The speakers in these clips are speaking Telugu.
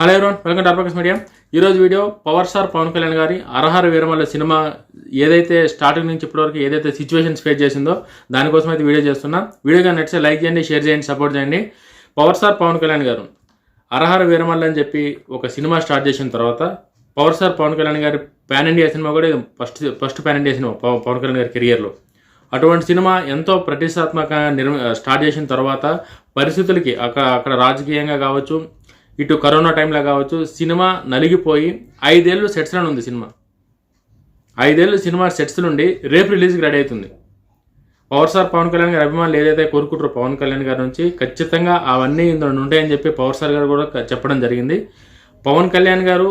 Hello everyone welcome to media ఈరోజు video power star Pavan Kalyan గారి అరహర వీరమల్ల సినిమా ఏదైతే స్టార్టింగ్ నుంచి ఇప్పటివరకు ఏదైతే సిచ్యువేషన్స్ ఫేస్ చేసిందో దానికోసం అయితే వీడియో చేస్తున్నా. వీడియోగా నచ్చితే లైక్ చేయండి షేర్ చేయండి సపోర్ట్ చేయండి. పవర్ స్టార్ పవన్ కళ్యాణ్ గారు అరహర వీరమల్ల అని చెప్పి ఒక సినిమా స్టార్ట్ చేసిన తర్వాత పవర్ స్టార్ పవన్ కళ్యాణ్ గారి ప్యాన్ ఇండియా సినిమా కూడా ఫస్ట్ ఫస్ట్ ప్యాన్ ఇండియా సినిమా పవ- పవన్ కళ్యాణ్ గారి కెరియర్లో అటువంటి సినిమా ఎంతో ప్రతిష్టాత్మక నిర్మ స్టార్ట్ చేసిన తర్వాత పరిస్థితులకి అక్కడ అక్కడ రాజకీయంగా కావచ్చు ఇటు కరోనా టైంలో కావచ్చు సినిమా నలిగిపోయి ఐదేళ్ళు సెట్స్లో ఉంది సినిమా. ఐదేళ్ళు సినిమా సెట్స్ నుండి రేపు రిలీజ్కి రెడీ అవుతుంది. పవర్ స్టార్ పవన్ కళ్యాణ్ గారి అభిమానులు ఏదైతే కోరుకుంటారో పవన్ కళ్యాణ్ గారి నుంచి ఖచ్చితంగా అవన్నీ ఇందులో ఉంటాయని చెప్పి పవర్ స్టార్ గారు కూడా చెప్పడం జరిగింది. పవన్ కళ్యాణ్ గారు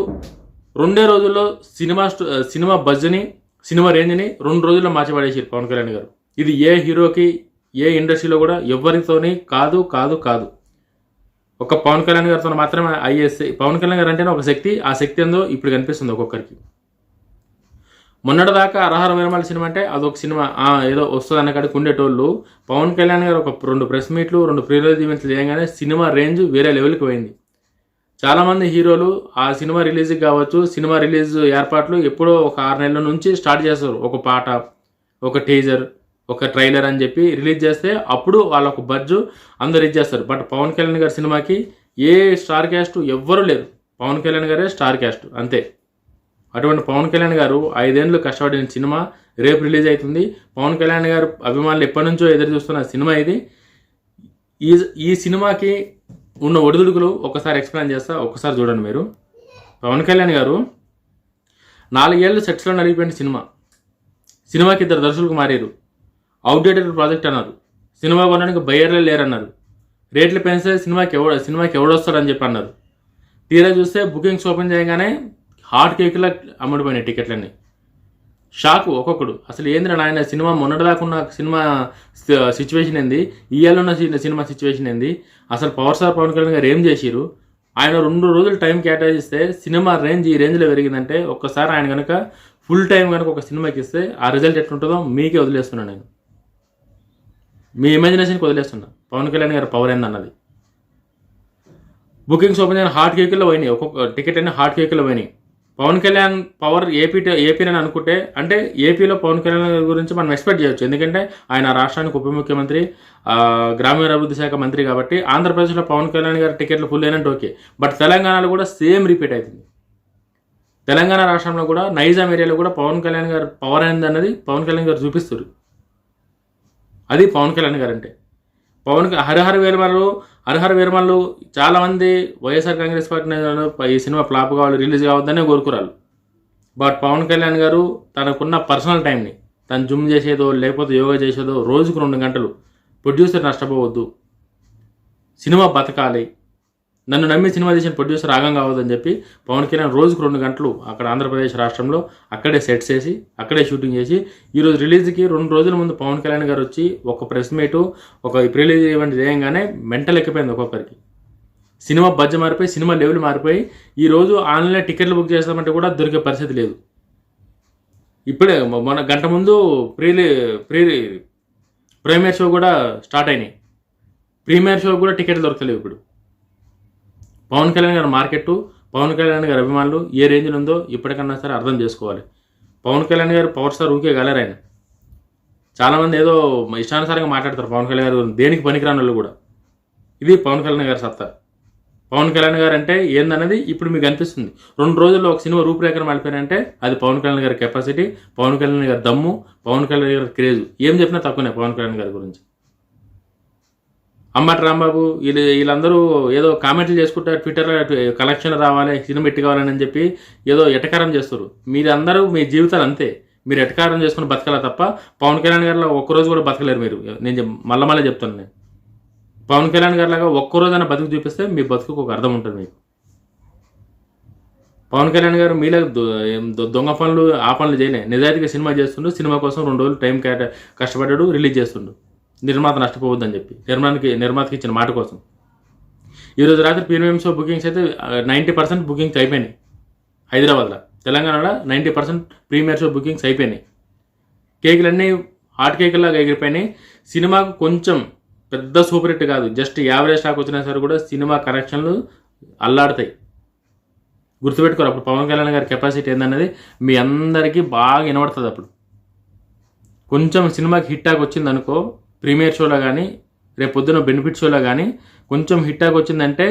రెండే రోజుల్లో సినిమా సినిమా బజ్ని సినిమా రేంజ్ని రెండు రోజుల్లో మార్చిపడేసారు పవన్ కళ్యాణ్ గారు. ఇది ఏ హీరోకి ఏ ఇండస్ట్రీలో కూడా ఎవరితోని కాదు కాదు కాదు. ఒక పవన్ కళ్యాణ్ గారితో మాత్రమే ఐఎస్ పవన్ కళ్యాణ్ గారు అంటేనే ఒక శక్తి ఆ శక్తి ఏందో ఇప్పుడు కనిపిస్తుంది ఒక్కొక్కరికి. మొన్నటిదాకా అరహర విరమాల సినిమా అంటే అదొక సినిమా ఏదో వస్తుంది అన్నకాడికి ఉండేటోళ్ళు. పవన్ కళ్యాణ్ గారు ఒక రెండు ప్రెస్ మీట్లు రెండు ప్రీరిలీజ్ ఈవెంట్లు చేయగానే సినిమా రేంజ్ వేరే లెవెల్కి పోయింది. చాలామంది హీరోలు ఆ సినిమా రిలీజ్కి కావచ్చు సినిమా రిలీజ్ ఏర్పాట్లు ఎప్పుడో ఒక ఆరు నెలల నుంచి స్టార్ట్ చేస్తారు. ఒక పాట ఒక టీజర్ ఒక ట్రైలర్ అని చెప్పి రిలీజ్ చేస్తే అప్పుడు వాళ్ళ ఒక బడ్జు అందరు ఇచ్చేస్తారు బట్ పవన్ కళ్యాణ్ గారి సినిమాకి ఏ స్టార్ క్యాస్ట్ ఎవ్వరూ లేరు. పవన్ కళ్యాణ్ గారే స్టార్ క్యాస్ట్ అంతే. అటువంటి పవన్ కళ్యాణ్ గారు ఐదేళ్ళు కష్టపడిన సినిమా రేపు రిలీజ్ అవుతుంది. పవన్ కళ్యాణ్ గారు అభిమానులు ఎప్పటి నుంచో ఎదురు చూస్తున్న సినిమా ఇది. ఈ ఈ సినిమాకి ఉన్న ఒడిదుడుకులు ఒకసారి ఎక్స్ప్లెయిన్ చేస్తా ఒకసారి చూడండి మీరు. పవన్ కళ్యాణ్ గారు నాలుగేళ్ళు సెట్స్లో నడిగిపోయిన సినిమా. సినిమాకి ఇద్దరు దర్శకులకు మారారు. అవుట్డేటెడ్ ప్రాజెక్ట్ అన్నారు. సినిమా కొనడానికి బయ్యర్లే లేరన్నారు. రేట్లు పెంచితే సినిమాకి ఎవడ సినిమాకి ఎవడొస్తారని చెప్పి అన్నారు తీరా చూస్తే బుకింగ్స్ ఓపెన్ చేయగానే హాట్ కేక్లా అమ్ముడిపోయినాయి టికెట్లన్నీ. షాక్ ఒక్కొక్కడు. అసలు ఏందిరా నాయన సినిమా మొన్నటిదాకా ఉన్న సినిమా సిచ్యువేషన్ ఏంది? ఇవాళ ఉన్న సినిమా సిచ్యువేషన్ ఏంది? అసలు పవర్ స్టార్ పవన్ కళ్యాణ్ గారు ఏం చేసిరు ఆయన రెండు రోజులు టైం కేటాయిస్తే సినిమా రేంజ్ ఈ రేంజ్లో పెరిగిందంటే ఒక్కసారి ఆయన కనుక ఫుల్ టైం కనుక ఒక సినిమాకి ఇస్తే ఆ రిజల్ట్ ఎట్లుంటుందో మీకే వదిలేస్తున్నాను నేను. మీ ఇమాజినేషన్కి వదిలేస్తున్నా పవన్ కళ్యాణ్ గారి పవర్ ఏందన్నది? బుకింగ్స్ ఓపెన్ అయిన హార్ట్ కేకుల్లో పోయినాయి. ఒక్కొక్క టికెట్ అయినా హార్ట్ కేకుల్లో పోయినాయి. Pavan Kalyan power AP AP అని అనుకుంటే అంటే ఏపీలో పవన్ కళ్యాణ్ గారి గురించి మనం ఎక్స్పెక్ట్ చేయొచ్చు. ఎందుకంటే ఆయన రాష్ట్రానికి ఉప ముఖ్యమంత్రి గ్రామీణాభివృద్ధి శాఖ మంత్రి కాబట్టి ఆంధ్రప్రదేశ్లో పవన్ కళ్యాణ్ గారి టికెట్లు ఫుల్ అయినట్టు ఓకే బట్ తెలంగాణలో కూడా సేమ్ రిపీట్ అవుతుంది తెలంగాణ రాష్ట్రంలో కూడా నైజాం ఏరియాలో కూడా పవన్ కళ్యాణ్ గారు పవర్ అయింది అన్నది పవన్ కళ్యాణ్ గారు చూపిస్తారు అది పవన్ కళ్యాణ్ గారు అంటే పవన్ హరిహర వీరమల్లు హరిహర వీరమల్లు చాలా మంది వైఎస్ఆర్ కాంగ్రెస్ పార్టీ ఈ సినిమా ఫ్లాప్ కావాలి రిలీజ్ కావద్దనే కోరుకురాలు బట్ పవన్ కళ్యాణ్ గారు తనకున్న పర్సనల్ టైంని తను జిమ్ చేసేదో లేకపోతే యోగా చేసేదో రోజుకు రెండు గంటలు ప్రొడ్యూసర్ నష్టపోవద్దు. సినిమా బతకాలి నన్ను నమ్మి సినిమా తీసిన ప్రొడ్యూసర్ ఆగం కావద్దని చెప్పి పవన్ కళ్యాణ్ రోజుకు రెండు గంటలు అక్కడ ఆంధ్రప్రదేశ్ రాష్ట్రంలో అక్కడే సెట్స్ చేసి అక్కడే షూటింగ్ చేసి ఈరోజు రిలీజ్కి రెండు రోజుల ముందు పవన్ కళ్యాణ్ గారు వచ్చి ఒక ప్రెస్ మీటు ఒక రిలీజ్ ఈవెంట్ చేయంగానే మెంటల్ ఎక్కిపోయింది ఒక్కొక్కరికి. సినిమా బడ్జెట్ మారిపోయి సినిమా లెవెల్ మారిపోయి ఈ రోజు ఆన్లైన్ టికెట్లు బుక్ చేస్తామంటే కూడా దొరికే పరిస్థితి లేదు. ఇప్పుడే మన గంట ముందు ప్రీ ప్రీ ప్రీమియర్ షో కూడా స్టార్ట్ అయినాయి. ప్రీమియర్ షో కూడా టికెట్లు దొరకలేవు ఇప్పుడు. పవన్ కళ్యాణ్ గారి మార్కెట్ పవన్ కళ్యాణ్ గారి అభిమానులు ఏ రేంజ్లో ఉందో ఇప్పటికన్నా సరే అర్థం చేసుకోవాలి పవన్ కళ్యాణ్ గారు పవర్ స్టార్ ఊకే గలరు ఆయన చాలామంది ఏదో ఇష్టానుసారంగా మాట్లాడతారు పవన్ కళ్యాణ్ గారు గురించి. దేనికి పనికిరాని వాళ్ళు కూడా ఇది పవన్ కళ్యాణ్ గారి సత్తా పవన్ కళ్యాణ్ గారు అంటే ఏందన్నది ఇప్పుడు మీకు అనిపిస్తుంది రెండు రోజుల్లో ఒక సినిమా రూపురేఖను మలిపారంటే అది పవన్ కళ్యాణ్ గారి కెపాసిటీ పవన్ కళ్యాణ్ గారి దమ్ము పవన్ కళ్యాణ్ గారి క్రేజ్ ఏం చెప్పినా తక్కువనే పవన్ కళ్యాణ్ గారి గురించి అమ్మటి రాంబాబు వీళ్ళు వీళ్ళందరూ ఏదో కామెంట్లు చేసుకుంటారు ట్విట్టర్లో కలెక్షన్ రావాలి సినిమా పెట్టుకోవాలని అని చెప్పి ఏదో ఎటకారం చేస్తారు. మీరందరూ మీ జీవితాలు అంతే. మీరు ఎటకారం చేసుకుని బతకాలి తప్ప పవన్ కళ్యాణ్ గారిలో ఒక్కరోజు కూడా బతకలేరు మీరు. నేను మళ్ళా మళ్ళీ చెప్తాను నేను. పవన్ కళ్యాణ్ గారిలాగా ఒక్కరోజైనా బతుకు చూపిస్తే మీ బతుకు ఒక అర్థం ఉంటుంది మీకు. పవన్ కళ్యాణ్ గారు మీలా దొంగ పనులు ఆ పనులు చేయలే. నిజాయితీగా సినిమా చేస్తుండు సినిమా కోసం రెండు రోజులు టైం కష్టపడ్డాడు రిలీజ్ చేస్తుండు. నిర్మాత నష్టపోవద్దని చెప్పి నిర్మాణకి నిర్మాతకి ఇచ్చిన మాట కోసం. ఈరోజు రాత్రి ప్రీమియం షో బుకింగ్స్ అయితే నైంటీ పర్సెంట్ బుకింగ్స్ అయిపోయినాయి. హైదరాబాద్లో. తెలంగాణలో ninety percent premiere show bookings అయిపోయినాయి. కేకులన్నీ హాట్ కేకుల్లాగా ఎగిరిపోయినాయి. సినిమాకు కొంచెం పెద్ద సూపర్ హిట్ కాదు జస్ట్ యావరేజ్ స్టాక్ వచ్చినా సరే కూడా సినిమా కనెక్షన్లు అల్లాడతాయి. గుర్తుపెట్టుకోరు అప్పుడు పవన్ కళ్యాణ్ గారి కెపాసిటీ ఏందన్నది మీ అందరికీ బాగా వినబడుతుంది అప్పుడు. కొంచెం సినిమాకి హిట్ టాక్ వచ్చింది అనుకో ప్రీమియర్ షోలో కానీ రేపు పొద్దున బెనిఫిట్ షోలో కానీ కొంచెం హిట్ వచ్చిందంటే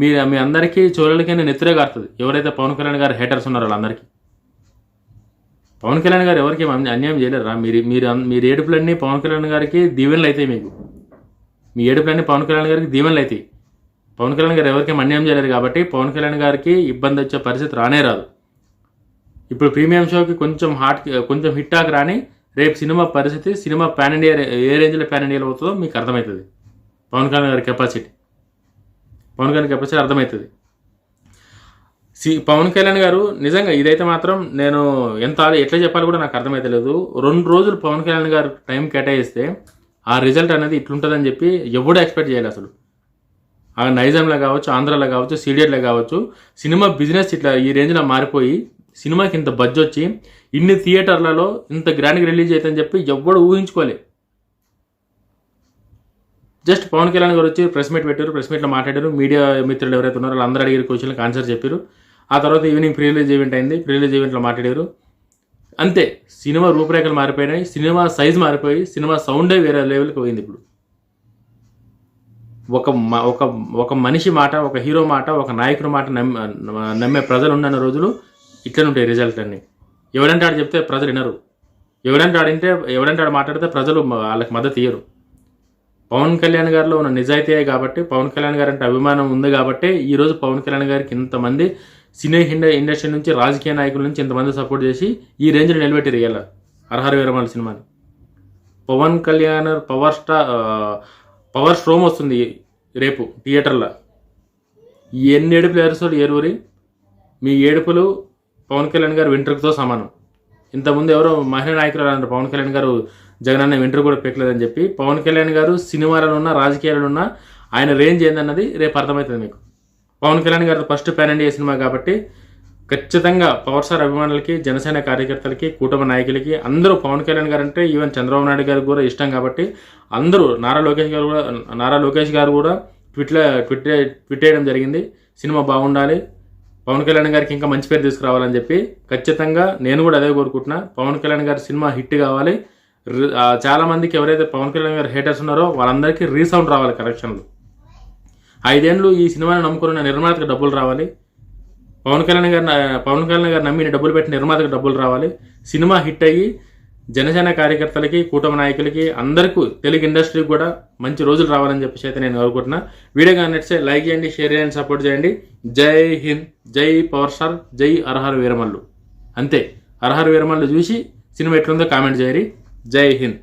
మీ మీ అందరికీ చోళ్ళకైనా నెత్తిరే కారుతుంది ఎవరైతే పవన్ కళ్యాణ్ గారు హేటర్స్ ఉన్నారో వాళ్ళందరికీ. పవన్ కళ్యాణ్ గారు ఎవరికి అన్యాయం చేయలేరా? మీరు మీరు మీరు ఏడుపులన్నీ పవన్ కళ్యాణ్ గారికి దీవెనలు అవుతాయి మీకు. మీ ఏడుపులన్నీ పవన్ కళ్యాణ్ గారికి దీవెనలు అవుతాయి పవన్ కళ్యాణ్ గారు ఎవరికి అన్యాయం చేయలేరు కాబట్టి పవన్ కళ్యాణ్ గారికి ఇబ్బంది వచ్చే పరిస్థితి రానే రాదు. ఇప్పుడు ప్రీమియం షోకి కొంచెం హాట్ కొంచెం హిట్టాక్ రాని రేపు సినిమా పరిస్థితి సినిమా ప్యాన్ ఇండియా ఏ రేంజ్లో ప్యాన్ ఇండియాలో అవుతుందో మీకు అర్థమవుతుంది పవన్ కళ్యాణ్ గారి కెపాసిటీ పవన్ కళ్యాణ్ కెపాసిటీ అర్థమవుతుంది సి పవన్ కళ్యాణ్ గారు నిజంగా ఇదైతే మాత్రం నేను ఎంత ఎట్లా చెప్పాలి కూడా నాకు అర్థమైతలేదు. రెండు రోజులు పవన్ కళ్యాణ్ గారు టైం కేటాయిస్తే ఆ రిజల్ట్ అనేది ఇట్లుంటుందని చెప్పి ఎవడూ ఎక్స్పెక్ట్ చేయాలి అసలు. ఆ నైజాంలో కావచ్చు ఆంధ్రాలో కావచ్చు సీడియట్లో కావచ్చు సినిమా బిజినెస్ ఇట్లా ఈ రేంజ్లో మారిపోయి సినిమాకి ఇంత బడ్జ్ వచ్చి ఇన్ని థియేటర్లలో ఇంత గ్రాండ్గా రిలీజ్ అవుతుందని చెప్పి ఎవ్వడు ఊహించుకోలే. జస్ట్ పవన్ కళ్యాణ్ గారు వచ్చి ప్రెస్ మీట్ పెట్టారు ప్రెస్ మీట్లో మాట్లాడారు. మీడియా మిత్రులు ఎవరైతే ఉన్నారో వాళ్ళందరూ అడిగిన క్వశ్చన్లకు ఆన్సర్ చెప్పారు. ఆ తర్వాత ఈవినింగ్ ప్రీ రిలీజ్ ఈవెంట్ అయింది. ప్రీ రిలీజ్ ఈవెంట్లో మాట్లాడారు. అంతే సినిమా రూపురేఖలు మారిపోయినాయి సినిమా సైజ్ మారిపోయి సినిమా సౌండే వేరే లెవెల్కి పోయింది ఇప్పుడు. ఒక ఒక ఒక మనిషి మాట ఒక హీరో మాట ఒక నాయకుడి మాట నమ్మే ప్రజలు ఉన్న రోజులు ఇట్లనే ఉంటాయి రిజల్ట్ అన్ని. ఎవడంటే ఆడు చెప్తే ప్రజలు వినరు. ఎవడంటే ఆడింటే ఎవడంటే ఆడు మాట్లాడితే ప్రజలు వాళ్ళకి మద్దతు ఇయ్యరు. పవన్ కళ్యాణ్ గారిలో ఉన్న నిజాయితీయే కాబట్టి పవన్ కళ్యాణ్ గారు అంటే అభిమానం ఉంది కాబట్టి ఈ రోజు పవన్ కళ్యాణ్ గారికి ఇంతమంది సినీ హిండ ఇండస్ట్రీ నుంచి రాజకీయ నాయకుల నుంచి ఇంతమంది సపోర్ట్ చేసి ఈ రేంజ్లో నిలబెట్టారు ఇవాళ అర్హర విరమాల సినిమాని. Pavan Kalyan power star power storm వస్తుంది రేపు థియేటర్లో. ఎన్ని ఏడుపులు ఏరుస్తాడు ఏరూరి? మీ ఏడుపులు పవన్ కళ్యాణ్ గారు వెంట్రుకతో సమానం. ఇంతకుముందు ఎవరో మహిళా నాయకులు అన్నారు పవన్ కళ్యాణ్ గారు జగన్ అన్న వింటర్ కూడా పెట్టలేదని చెప్పి. పవన్ కళ్యాణ్ గారు సినిమాలలో ఉన్న రాజకీయాలలో ఉన్న ఆయన రేంజ్ ఏందన్నది రేపు అర్థమవుతుంది మీకు. పవన్ కళ్యాణ్ గారు ఫస్ట్ ప్యాన్ ఇండియా సినిమా కాబట్టి ఖచ్చితంగా పవర్ స్టార్ అభిమానులకి జనసేన కార్యకర్తలకి కూటమి నాయకులకి అందరూ పవన్ కళ్యాణ్ గారు అంటే ఈవెన్ చంద్రబాబు నాయుడు గారికి కూడా ఇష్టం కాబట్టి అందరూ నారా లోకేష్ గారు కూడా నారా లోకేష్ గారు కూడా ట్విట్లో ట్విట్ ట్విట్ చేయడం జరిగింది. సినిమా బాగుండాలి. పవన్ కళ్యాణ్ గారికి ఇంకా మంచి పేరు తీసుకురావాలని చెప్పి ఖచ్చితంగా నేను కూడా అదే కోరుకుంటున్నా. పవన్ కళ్యాణ్ గారి సినిమా హిట్ కావాలి. చాలా మందికి ఎవరైతే పవన్ కళ్యాణ్ గారు హేటర్స్ ఉన్నారో వాళ్ళందరికీ రీసౌండ్ రావాలి కరెక్షన్లు. ఐదేండ్లు ఈ సినిమాని నమ్ముకున్న నిర్మాతకు డబ్బులు రావాలి. పవన్ కళ్యాణ్ గారు పవన్ కళ్యాణ్ గారు నమ్మి డబ్బులు పెట్టి నిర్మాతకు డబ్బులు రావాలి. సినిమా హిట్ అయ్యి జనసేన కార్యకర్తలకి కూటమి నాయకులకి అందరికీ తెలుగు ఇండస్ట్రీకి కూడా మంచి రోజులు రావాలని చెప్పేసి అయితే నేను కోరుకుంటున్నా. వీడియో కానీ నచ్చితే లైక్ చేయండి షేర్ చేయండి సపోర్ట్ చేయండి. జై హింద్ జై పవర్ స్టార్ జై అర్హర్ వీరమల్లు. అంతే అర్హర్ వీరమల్లు చూసి సినిమా ఎట్లుందో కామెంట్ చేయరి జై హింద్.